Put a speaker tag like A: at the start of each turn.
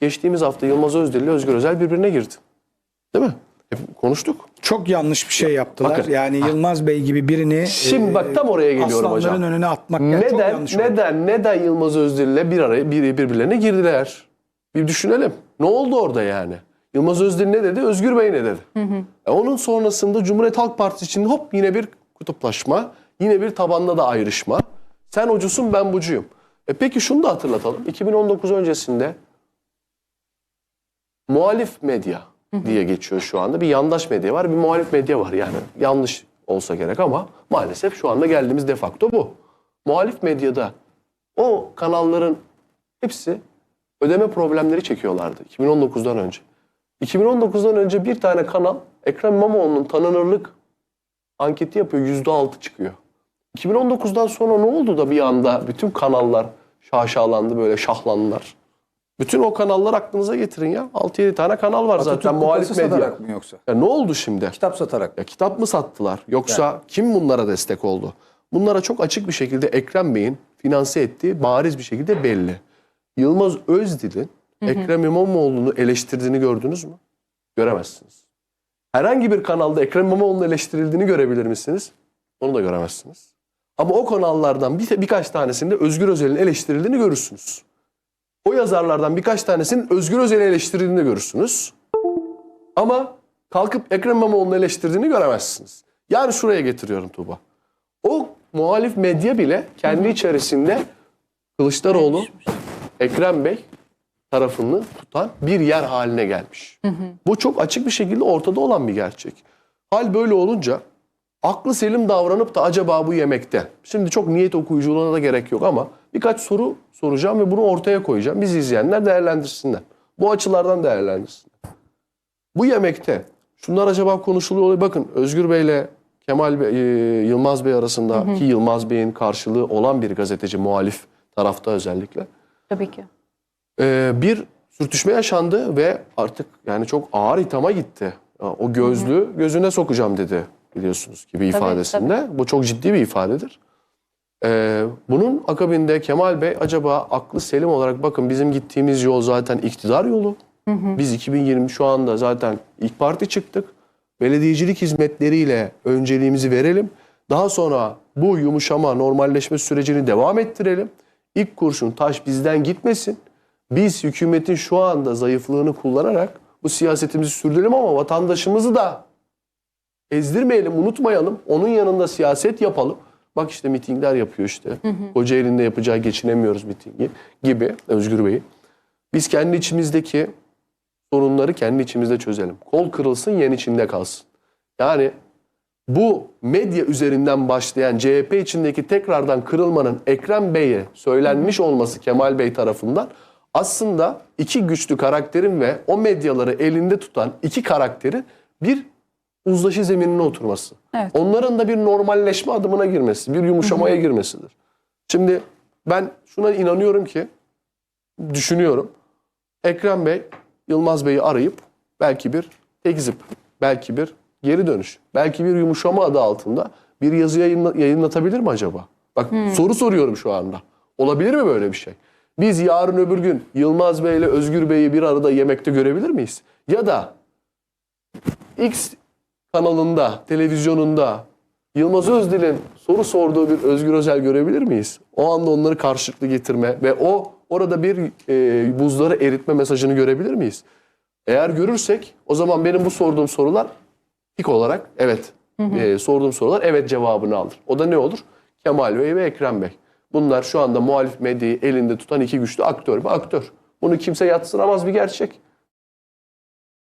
A: geçtiğimiz hafta Yılmaz Özdil ile Özgür Özel birbirine girdi. Değil mi? Hep konuştuk.
B: Çok yanlış bir şey yaptılar.
A: Bakın.
B: yani Yılmaz Bey gibi birini
A: Şimdi bak tam oraya geliyorum
B: aslanların
A: hocam.
B: önüne atmak yani çok
A: Neden
B: yanlış oldu.
A: neden neden Yılmaz Özdil ile bir araya bir, birbirlerine girdiler? Bir düşünelim. Ne oldu orada yani? Yılmaz Özdil ne dedi? Özgür Bey ne dedi? E onun sonrasında Cumhuriyet Halk Partisi için hop yine bir kutuplaşma, yine bir tabanda da ayrışma. Sen ocusun ben bucuyum. E peki şunu da hatırlatalım. 2019 öncesinde muhalif medya diye geçiyor şu anda. Bir yandaş medya var, bir muhalif medya var. Yani yanlış olsa gerek ama maalesef şu anda geldiğimiz defakto bu. Muhalif medyada o kanalların hepsi ödeme problemleri çekiyorlardı 2019'dan önce. 2019'dan önce bir tane kanal Ekrem İmamoğlu'nun tanınırlık anketi yapıyor %6 çıkıyor. 2019'dan sonra ne oldu da bir anda bütün kanallar şaşalandı böyle şahlandılar. Bütün o kanallar aklınıza getirin ya. 6-7 tane kanal var zaten
C: Atatürk
A: muhalif
C: kupası
A: medya.
C: satarak mı yoksa?
A: Ya ne oldu şimdi?
C: Kitap satarak.
A: Ya kitap mı sattılar? Yoksa kim bunlara destek oldu? Bunlara çok açık bir şekilde Ekrem Bey'in finanse ettiği bariz bir şekilde belli. Yılmaz Özdil'in Ekrem İmamoğlu'nu eleştirdiğini gördünüz mü? Göremezsiniz. Herhangi bir kanalda Ekrem İmamoğlu'nun eleştirildiğini görebilir misiniz? Onu da göremezsiniz. Ama o kanallardan bir, birkaç tanesinde Özgür Özel'in eleştirildiğini görürsünüz. O yazarlardan birkaç tanesinin Özgür Özel'i eleştirildiğini görürsünüz. Ama kalkıp Ekrem İmamoğlu'nu eleştirdiğini göremezsiniz. Yani şuraya getiriyorum Tuğba. O muhalif medya bile kendi içerisinde Kılıçdaroğlu, Ekrem Bey tarafını tutan bir yer haline gelmiş. Bu çok açık bir şekilde ortada olan bir gerçek. Hal böyle olunca aklı selim davranıp da acaba bu yemekte. Şimdi çok niyet okuyuculuğuna da gerek yok ama birkaç soru soracağım ve bunu ortaya koyacağım. Biz izleyenler değerlendirsinler. Bu açılardan değerlendirsinler. Bu yemekte şunlar acaba konuşuluyor oluyor. Bakın Özgür Bey'le Kemal Bey, e, Yılmaz Bey arasında ki Yılmaz Bey'in karşılığı olan bir gazeteci muhalif tarafta özellikle.
D: Tabii ki.
A: Ee, bir sürtüşme yaşandı ve artık yani çok ağır itama gitti. O gözlüğü gözüne sokacağım dedi biliyorsunuz gibi ifadesinde. Bu çok ciddi bir ifadedir. Ee, bunun akabinde Kemal Bey acaba aklı selim olarak bakın bizim gittiğimiz yol zaten iktidar yolu. Biz 2020 şu anda zaten ilk parti çıktık. Belediyecilik hizmetleriyle önceliğimizi verelim. Daha sonra bu yumuşama, normalleşme sürecini devam ettirelim. İlk kurşun taş bizden gitmesin. Biz hükümetin şu anda zayıflığını kullanarak bu siyasetimizi sürdürelim ama vatandaşımızı da ezdirmeyelim, unutmayalım. Onun yanında siyaset yapalım. Bak işte mitingler yapıyor işte. Kocaeli'nde yapacağı geçinemiyoruz mitingi gibi Özgür Bey. Biz kendi içimizdeki sorunları kendi içimizde çözelim. Kol kırılsın, yen içinde kalsın. Yani bu medya üzerinden başlayan CHP içindeki tekrardan kırılmanın Ekrem Bey'e söylenmiş olması Kemal Bey tarafından aslında iki güçlü karakterin ve o medyaları elinde tutan iki karakterin bir uzlaşı zeminine oturması.
D: Evet.
A: Onların da bir normalleşme adımına girmesi, bir yumuşamaya girmesidir. Şimdi ben şuna inanıyorum ki, düşünüyorum. Ekrem Bey, Yılmaz Bey'i arayıp belki bir tekzip, belki bir geri dönüş, belki bir yumuşama adı altında bir yazı yayınla- yayınlatabilir mi acaba? Bak soru soruyorum şu anda. Olabilir mi böyle bir şey? Biz yarın öbür gün Yılmaz Bey ile Özgür Bey'i bir arada yemekte görebilir miyiz? Ya da X kanalında, televizyonunda Yılmaz Özdil'in soru sorduğu bir Özgür Özel görebilir miyiz? O anda onları karşılıklı getirme ve o orada bir e, buzları eritme mesajını görebilir miyiz? Eğer görürsek o zaman benim bu sorduğum sorular ilk olarak evet e, sorduğum sorular evet cevabını alır. O da ne olur? Kemal Bey ve Ekrem Bey. Bunlar şu anda muhalif medyayı elinde tutan iki güçlü aktör ve aktör. Bunu kimse yatsınamaz bir gerçek.